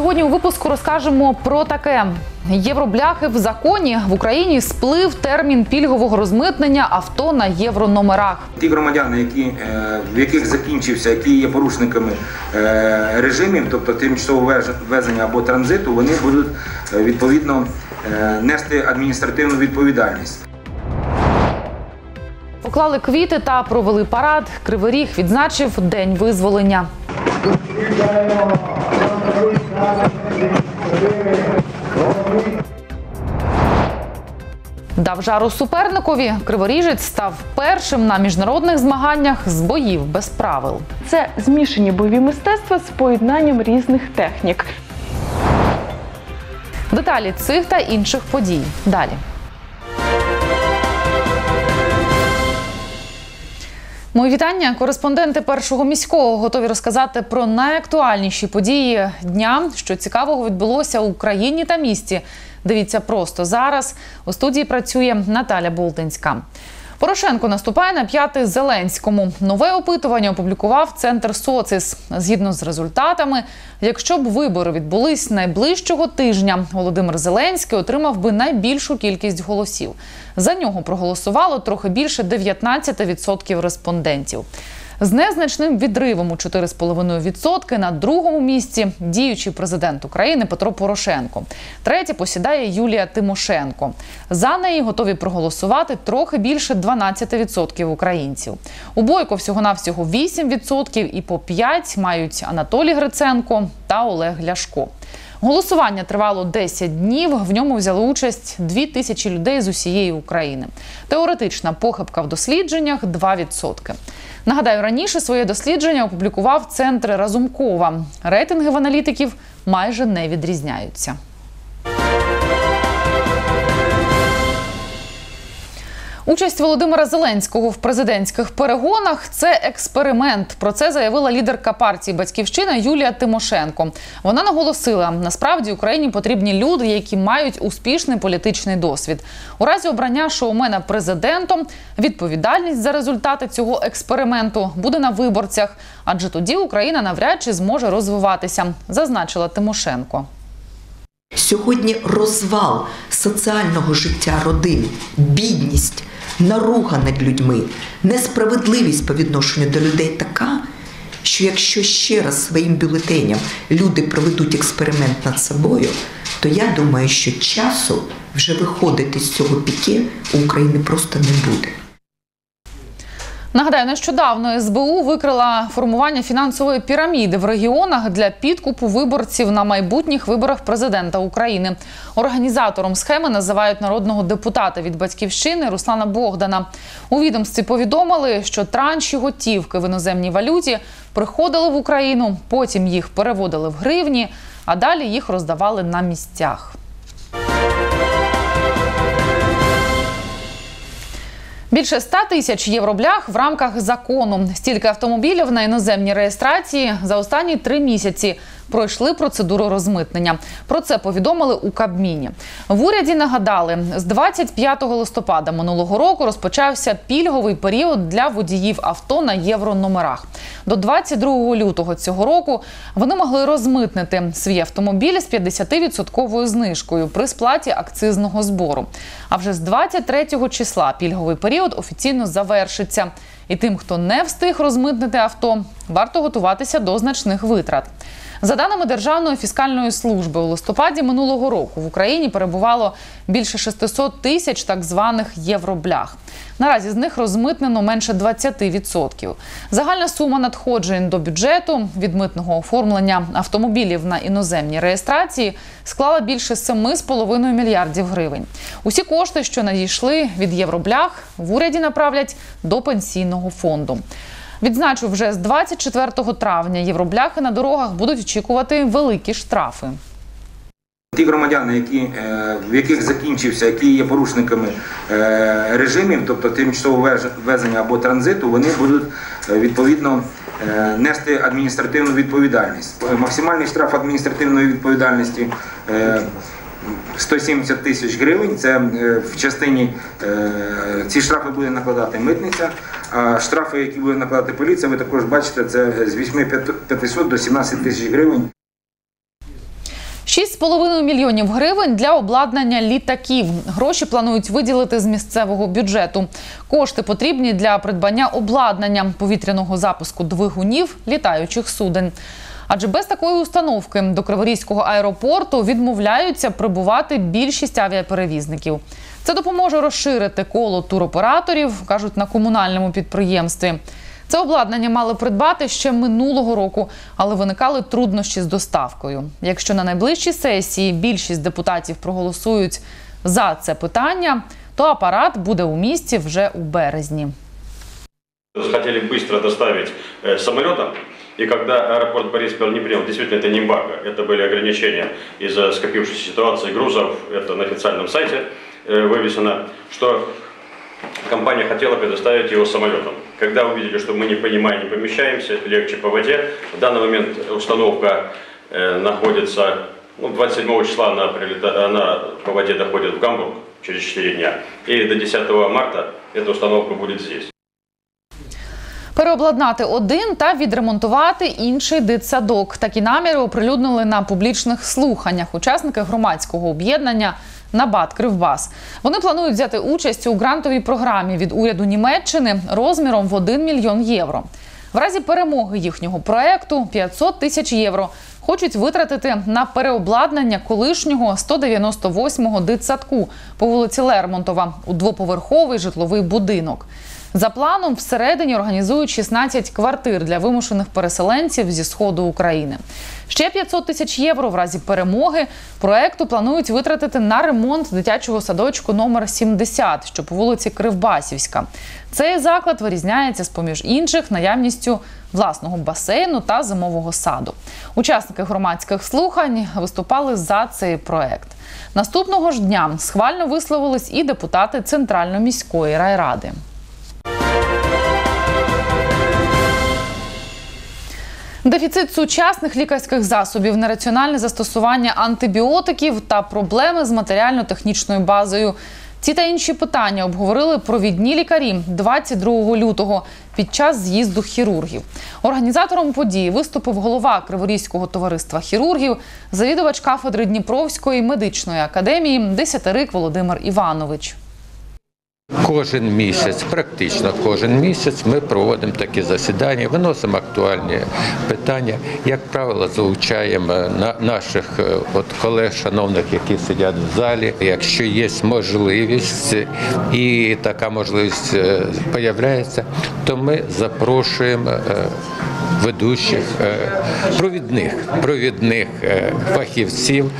Сьогодні у випуску розкажемо про таке: євробляхи в законі в Україні сплив термін пільгового розмитнення авто на єврономерах. Ті громадяни, які, е, в яких закінчився, які є порушниками е, режимів, тобто тимчасового ввезення або транзиту, вони будуть е, відповідно нести адміністративну відповідальність. Поклали квіти та провели парад. Кривий Ріг відзначив День визволення. Дав жару суперникові. Криворіжець став першим на міжнародних змаганнях з боїв без правил. Це змішані бойові мистецтва з поєднанням різних технік. Деталі цих та інших подій далі. Мої вітання. Кореспонденти першого міського готові розказати про найактуальніші події дня, що цікавого відбулося у країні та місті. Дивіться просто зараз. У студії працює Наталя Болтинська. Порошенко наступає на п'яти Зеленському. Нове опитування опублікував центр Социс. Згідно з результатами, якщо б вибори відбулись найближчого тижня, Володимир Зеленський отримав би найбільшу кількість голосів. За нього проголосувало трохи більше 19% респондентів. З незначним відривом у 4,5% на другому місці діючий президент України Петро Порошенко. Третє посідає Юлія Тимошенко. За неї готові проголосувати трохи більше 12% українців. У Бойко всього-навсього 8% і по 5 мають Анатолій Гриценко та Олег Ляшко. Голосування тривало 10 днів. В ньому взяли участь 2 тисячі людей з усієї України. Теоретична похибка в дослідженнях 2%. Нагадаю, раніше своє дослідження опублікував центр Разумкова. Рейтинги в аналітиків майже не відрізняються. Участь Володимира Зеленського в президентських перегонах це експеримент. Про це заявила лідерка партії Батьківщина Юлія Тимошенко. Вона наголосила: насправді Україні потрібні люди, які мають успішний політичний досвід. У разі обрання шоумена президентом відповідальність за результати цього експерименту буде на виборцях, адже тоді Україна навряд чи зможе розвиватися, зазначила Тимошенко. Сьогодні розвал соціального життя родин, бідність, наруга над людьми, несправедливість по відношенню до людей така, що якщо ще раз своїм бюлетеням люди проведуть експеримент над собою, то я думаю, що часу вже виходити з цього піке у України просто не буде. Нагадаю, нещодавно СБУ викрила формування фінансової піраміди в регіонах для підкупу виборців на майбутніх виборах президента України. Організатором схеми називають народного депутата від батьківщини Руслана Богдана. У відомстві повідомили, що транші готівки в іноземній валюті приходили в Україну, потім їх переводили в гривні, а далі їх роздавали на місцях. Більше 100 тисяч євроблях в рамках закону. Стільки автомобілів на іноземній реєстрації за останні три місяці пройшли процедуру розмитнення. Про це повідомили у Кабміні. В уряді нагадали, з 25 листопада минулого року розпочався пільговий період для водіїв авто на єврономерах. До 22 лютого цього року вони могли розмитнити свій автомобіль з 50% знижкою при сплаті акцизного збору. А вже з 23 числа пільговий період офіційно завершиться. І тим, хто не встиг розмитнити авто, варто готуватися до значних витрат. За даними Державної фіскальної служби, у листопаді минулого року в Україні перебувало більше 600 тисяч так званих євроблях. Наразі з них розмитнено менше 20%. Загальна сума надходжень до бюджету від митного оформлення автомобілів на іноземній реєстрації склала більше 7,5 мільярдів гривень. Усі кошти, що надійшли від євроблях, в уряді направлять до пенсійного фонду. Відзначу, вже з 24 травня євробляхи на дорогах будуть очікувати великі штрафи. Ті громадяни, які, е, в яких закінчився, які є порушниками е, режимів, тобто тимчасового ввезення або транзиту, вони будуть е, відповідно нести адміністративну відповідальність. Максимальний штраф адміністративної відповідальності 170 тисяч гривень. Це е, в частині е, ці штрафи буде накладати митниця. А штрафи, які буде накладати поліція, ви також бачите, це з 8500 до 17 тисяч гривень. 6,5 мільйонів гривень для обладнання літаків. Гроші планують виділити з місцевого бюджету. Кошти потрібні для придбання обладнання повітряного запуску двигунів літаючих суден. Адже без такої установки до Криворізького аеропорту відмовляються прибувати більшість авіаперевізників. Це допоможе розширити коло туроператорів, кажуть на комунальному підприємстві. Це обладнання мали придбати ще минулого року, але виникали труднощі з доставкою. Якщо на найближчій сесії більшість депутатів проголосують за це питання, то апарат буде у місті вже у березні. Хотели быстро доставить э, самолетом, и когда аэропорт Борисполь не принял, действительно, это не эмбарго, это были ограничения из-за скопившейся ситуации грузов, это на официальном сайте э, вывесено, что компания хотела предоставить его самолетом. Когда увидели, что мы не понимаем, не помещаемся, легче по воде, в данный момент установка э, находится, ну, 27 числа она, прилета- она по воде доходит в Гамбург через 4 дня, и до 10 марта эта установка будет здесь. Переобладнати один та відремонтувати інший дитсадок. Такі наміри оприлюднили на публічних слуханнях учасники громадського об'єднання Набат Кривбас. Вони планують взяти участь у грантовій програмі від уряду Німеччини розміром в 1 мільйон євро. В разі перемоги їхнього проекту 500 тисяч євро хочуть витратити на переобладнання колишнього 198-го дитсадку по вулиці Лермонтова у двоповерховий житловий будинок. За планом, всередині організують 16 квартир для вимушених переселенців зі сходу України. Ще 500 тисяч євро в разі перемоги проекту планують витратити на ремонт дитячого садочку номер 70, що по вулиці Кривбасівська. Цей заклад вирізняється з поміж інших наявністю власного басейну та зимового саду. Учасники громадських слухань виступали за цей проект. Наступного ж дня схвально висловились і депутати Центральної міської райради. Дефіцит сучасних лікарських засобів, нераціональне застосування антибіотиків та проблеми з матеріально-технічною базою. Ці та інші питання обговорили провідні лікарі 22 лютого під час з'їзду хірургів. Організатором події виступив голова Криворізького товариства хірургів, завідувач кафедри Дніпровської медичної академії, десятирик Володимир Іванович. Кожен місяць, практично кожен місяць, ми проводимо такі засідання, виносимо актуальні питання. Як правило, залучаємо на наших е, от колег, шановних, які сидять в залі. Якщо є можливість і така можливість з'являється, то ми запрошуємо е, ведучих е, провідних провідних е, фахівців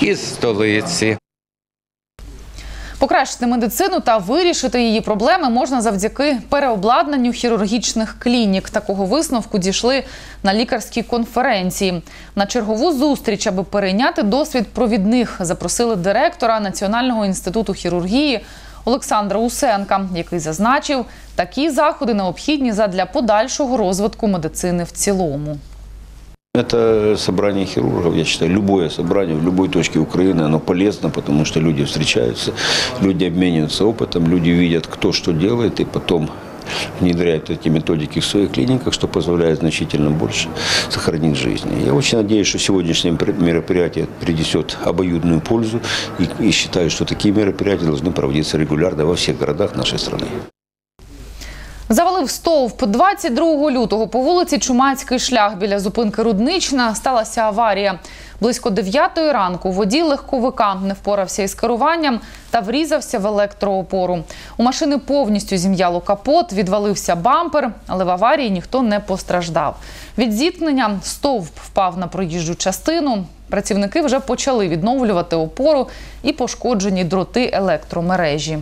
із столиці. Покращити медицину та вирішити її проблеми можна завдяки переобладнанню хірургічних клінік. Такого висновку дійшли на лікарській конференції. На чергову зустріч, аби перейняти досвід провідних, запросили директора Національного інституту хірургії Олександра Усенка, який зазначив, такі заходи необхідні задля подальшого розвитку медицини в цілому. Это собрание хирургов, я считаю, любое собрание в любой точке Украины, оно полезно, потому что люди встречаются, люди обмениваются опытом, люди видят, кто что делает, и потом внедряют эти методики в своих клиниках, что позволяет значительно больше сохранить жизни. Я очень надеюсь, что сегодняшнее мероприятие принесет обоюдную пользу и, и считаю, что такие мероприятия должны проводиться регулярно во всех городах нашей страны. Завалив стовп 22 лютого по вулиці Чумацький шлях біля зупинки Руднична сталася аварія. Близько 9 ранку водій легковика не впорався із керуванням та врізався в електроопору. У машини повністю зім'яло капот, відвалився бампер, але в аварії ніхто не постраждав. Від зіткнення стовп впав на проїжджу частину. Працівники вже почали відновлювати опору і пошкоджені дроти електромережі.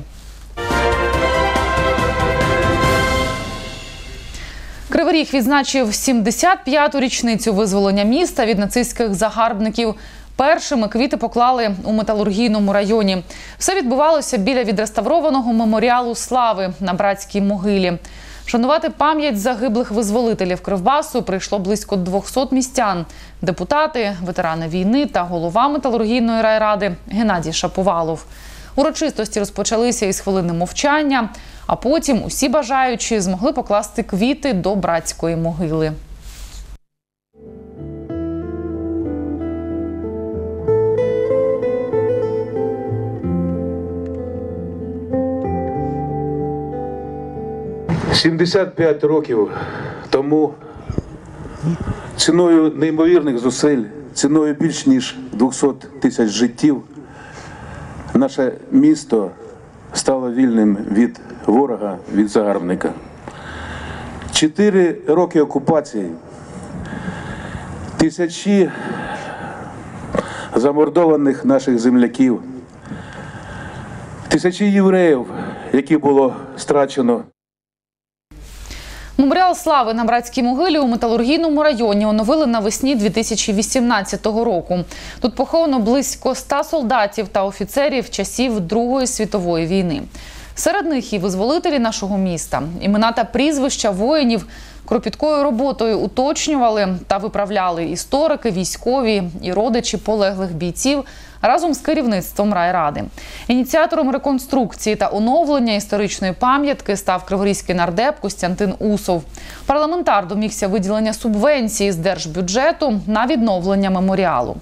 Кривий Ріг відзначив 75-ту річницю визволення міста від нацистських загарбників. Першими квіти поклали у металургійному районі. Все відбувалося біля відреставрованого меморіалу слави на братській могилі. Шанувати пам'ять загиблих визволителів Кривбасу прийшло близько 200 містян. Депутати, ветерани війни та голова металургійної райради Геннадій Шаповалов. Урочистості розпочалися із хвилини мовчання, а потім усі бажаючі змогли покласти квіти до братської могили. «75 років тому ціною неймовірних зусиль, ціною більш ніж 200 тисяч життів, наше місто стало вільним від ворога, від загарбника. Чотири роки окупації, тисячі замордованих наших земляків, тисячі євреїв, які було страчено. Меморіал слави на братській могилі у металургійному районі оновили навесні 2018 року. Тут поховано близько 100 солдатів та офіцерів часів Другої світової війни. Серед них і визволителі нашого міста. Імена та прізвища воїнів кропіткою роботою уточнювали та виправляли історики, військові і родичі полеглих бійців разом з керівництвом райради. Ініціатором реконструкції та оновлення історичної пам'ятки став криворізький нардеп Костянтин Усов. Парламентар домігся виділення субвенції з держбюджету на відновлення меморіалу.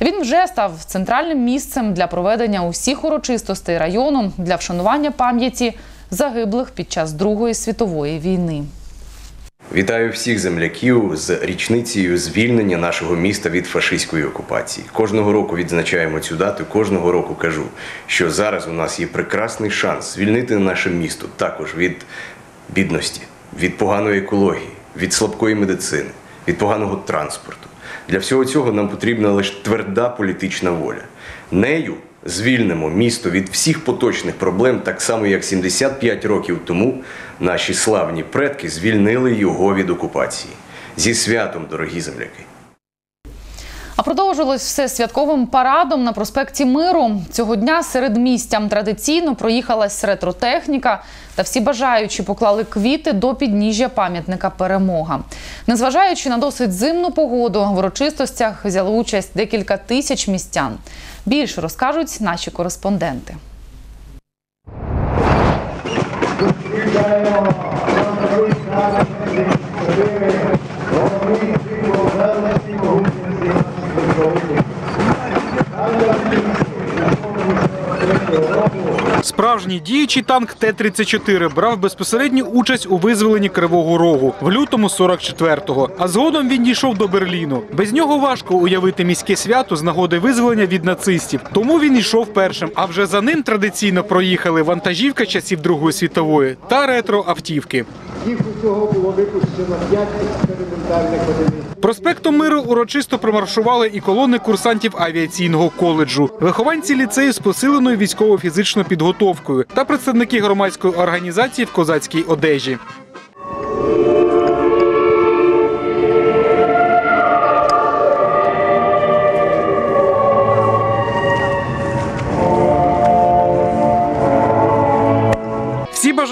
Він вже став центральним місцем для проведення усіх урочистостей району для вшанування пам'яті загиблих під час Другої світової війни. Вітаю всіх земляків з річницею звільнення нашого міста від фашистської окупації. Кожного року відзначаємо цю дату. Кожного року кажу, що зараз у нас є прекрасний шанс звільнити наше місто також від бідності, від поганої екології, від слабкої медицини, від поганого транспорту. Для всього цього нам потрібна лише тверда політична воля. Нею звільнимо місто від всіх поточних проблем, так само як 75 років тому наші славні предки звільнили його від окупації. Зі святом, дорогі земляки! А продовжилось все святковим парадом на проспекті Миру. Цього дня серед містям традиційно проїхалась ретротехніка, та всі бажаючі поклали квіти до підніжжя пам'ятника Перемога. Незважаючи на досить зимну погоду, в урочистостях взяли участь декілька тисяч містян. Більше розкажуть наші кореспонденти. Діючий танк Т-34 брав безпосередню участь у визволенні Кривого Рогу в лютому 44-го, а згодом він дійшов до Берліну. Без нього важко уявити міське свято з нагоди визволення від нацистів. Тому він йшов першим. А вже за ним традиційно проїхали вантажівка часів Другої світової та ретро-автівки. Їх усього було випущено 5 експериментальних одиниць. Проспектом Миру урочисто промаршували і колони курсантів авіаційного коледжу, вихованці ліцею з посиленою військово-фізичною підготовкою та представники громадської організації в козацькій одежі.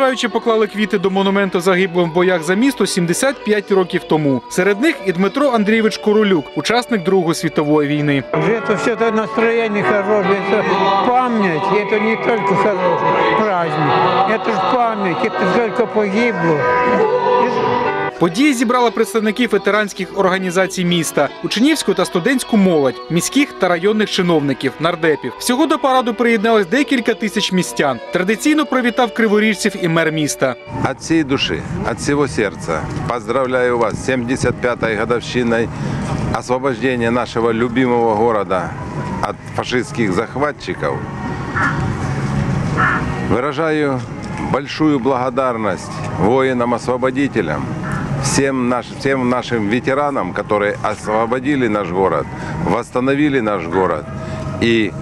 бажаючі поклали квіти до монументу загиблим в боях за місто 75 років тому. Серед них і Дмитро Андрійович Королюк, учасник Другої світової війни. Это все это настроение хорошее, это память, и это не только хороший праздник, это же память, это сколько погибло. Подія зібрала представників ветеранських організацій міста, учнівську та студентську молодь, міських та районних чиновників, нардепів. Всього до параду приєдналось декілька тисяч містян. Традиційно привітав криворіжців і мер міста. От всей души, от всего сердца поздравляю вас с 75-й годовщиной освобождения нашего любимого города от фашистских захватчиков. Выражаю большую благодарность воинам-освободителям, всем, наш, всем нашим ветеранам, которые освободили наш город, восстановили наш город и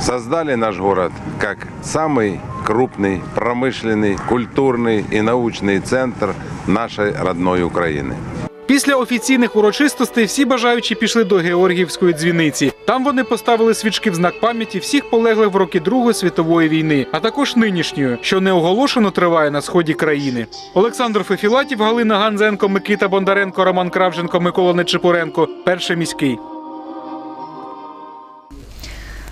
создали наш город как самый крупный промышленный, культурный и научный центр нашей родной Украины. Після офіційних урочистостей всі бажаючі пішли до Георгіївської дзвіниці. Там вони поставили свічки в знак пам'яті всіх полеглих в роки Другої світової війни, а також нинішньої, що неоголошено триває на сході країни. Олександр Фефілатів, Галина Ганзенко, Микита Бондаренко, Роман Кравченко, Микола Нечипоренко. Перший міський.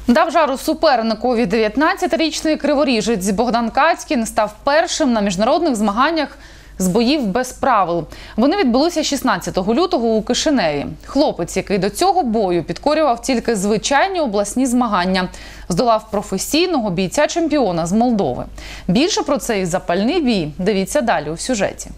Дав жару суперникові 19-річний криворіжець Богдан Кацькін став першим на міжнародних змаганнях з боїв без правил. Вони відбулися 16 лютого у Кишиневі. Хлопець, який до цього бою підкорював тільки звичайні обласні змагання, здолав професійного бійця-чемпіона з Молдови. Більше про цей запальний бій дивіться далі у сюжеті.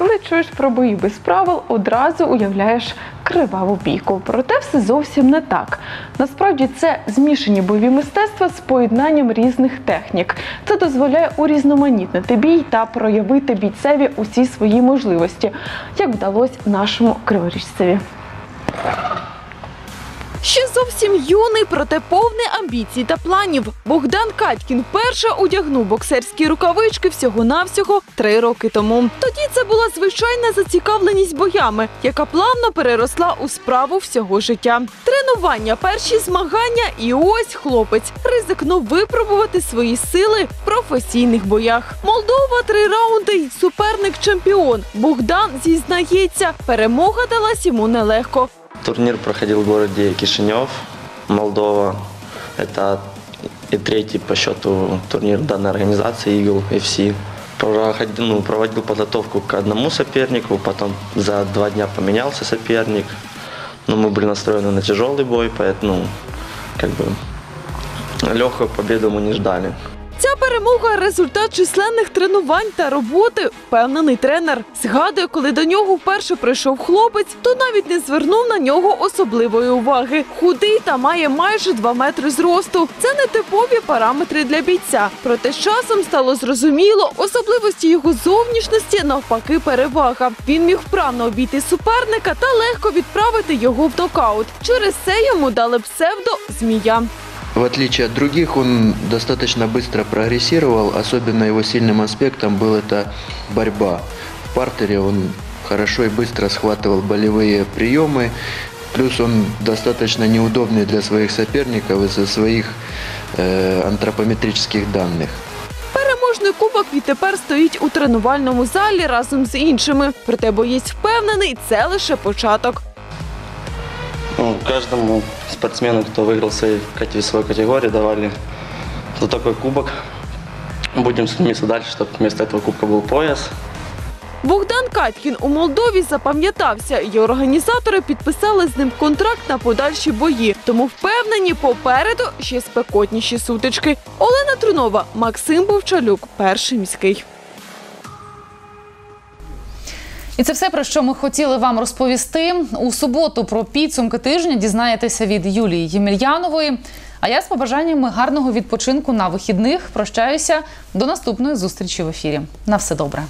Коли чуєш про бої без правил, одразу уявляєш криваву бійку. Проте все зовсім не так. Насправді це змішані бойові мистецтва з поєднанням різних технік. Це дозволяє урізноманітнити бій та проявити бійцеві усі свої можливості, як вдалося нашому криворіжцеві. Ще зовсім юний, проте повний амбіцій та планів. Богдан Катькін вперше одягнув боксерські рукавички всього-навсього три роки тому. Тоді це була звичайна зацікавленість боями, яка плавно переросла у справу всього життя. Тренування, перші змагання, і ось хлопець ризикнув випробувати свої сили в професійних боях. Молдова три раунди й суперник чемпіон. Богдан зізнається, перемога далась йому нелегко. Турнир проходил в городе Кишинев, Молдова. Это и третий по счету турнир данной организации Eagle FC. Проходил, ну, проводил подготовку к одному сопернику, потом за два дня поменялся соперник. Но мы были настроены на тяжелый бой, поэтому как бы легкую победу мы не ждали. Ця перемога результат численних тренувань та роботи, впевнений тренер. Згадує, коли до нього вперше прийшов хлопець, то навіть не звернув на нього особливої уваги. Худий та має майже 2 метри зросту. Це не типові параметри для бійця. Проте з часом стало зрозуміло, особливості його зовнішності навпаки перевага. Він міг вправно обійти суперника та легко відправити його в нокаут. Через це йому дали псевдо змія. В отличие от других, он достаточно быстро прогрессировал. Особенно его сильным аспектом был это борьба. В партере он хорошо и быстро схватывал болевые приемы. Плюс он достаточно неудобный для своих соперников из-за своих э, антропометрических данных. Переможний кубок відтепер стоїть у тренувальному залі разом з іншими. Проте боєць впевнений, це лише початок. Ну, каждому спортсмену, кто выиграл в своей кате- весовой категории, давали за такой кубок. Будем стремиться дальше, чтобы вместо этого кубка был пояс. Богдан Катькін у Молдові запам'ятався, і організатори підписали з ним контракт на подальші бої. Тому впевнені, попереду ще спекотніші сутички. Олена Трунова, Максим Бовчалюк, перший міський. І це все про що ми хотіли вам розповісти. У суботу про підсумки тижня дізнаєтеся від Юлії Ємельянової. А я з побажаннями гарного відпочинку на вихідних прощаюся до наступної зустрічі в ефірі. На все добре.